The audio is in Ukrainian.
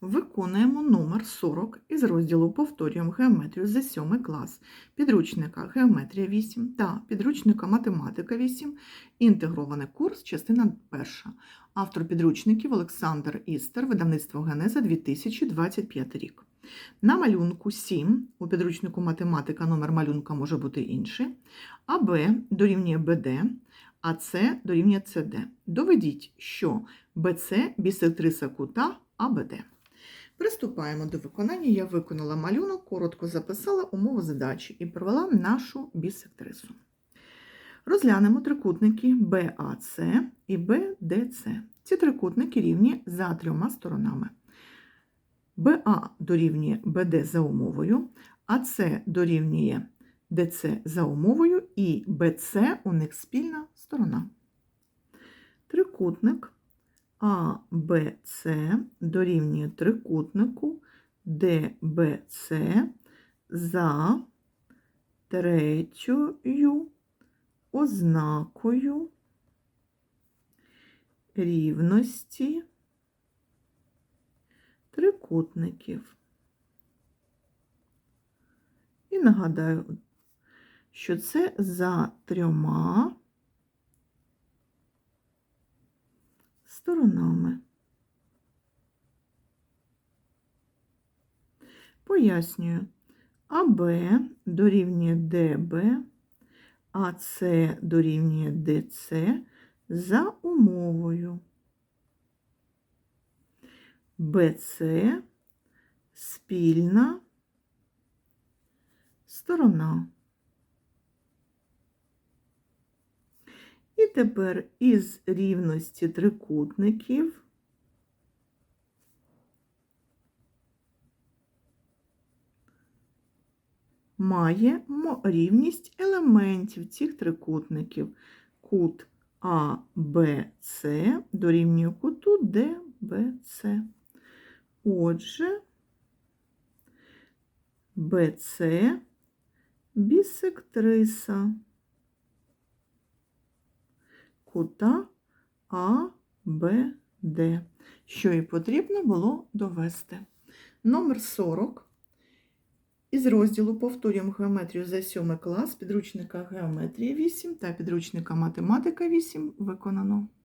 Виконуємо номер 40 із розділу Повторюємо геометрію за 7 клас, підручника Геометрія 8 та підручника Математика 8, інтегрований курс, частина 1. Автор підручників Олександр Істер, видавництво Генеза 2025 рік. На малюнку 7, у підручнику Математика номер малюнка може бути інший, АБ дорівнює БД, а С дорівнює СД. Доведіть, що БЦ бісектриса кута АБД. Приступаємо до виконання. Я виконала малюнок, коротко записала умову задачі і провела нашу бісектрису. Розглянемо трикутники BAC і BDC. Ці трикутники рівні за трьома сторонами. BA дорівнює BD за умовою, АС дорівнює DC за умовою і BC у них спільна сторона. Трикутник АБЦ дорівнює трикутнику ДБЦ за третьою ознакою рівності трикутників. І нагадаю, що це за трьома сторонами. Пояснюю, АБ дорівнює ДБ, АС дорівнює ДЦ за умовою. БЦ спільна сторона. І тепер із рівності трикутників має рівність елементів цих трикутників. Кут АБЦ дорівнює куту ДБЦ. Отже, БЦ бісектриса кута АБД, що і потрібно було довести. Номер 40 із розділу Повторюємо геометрію за 7 клас підручника Геометрія 8 та підручника Математика 8 виконано.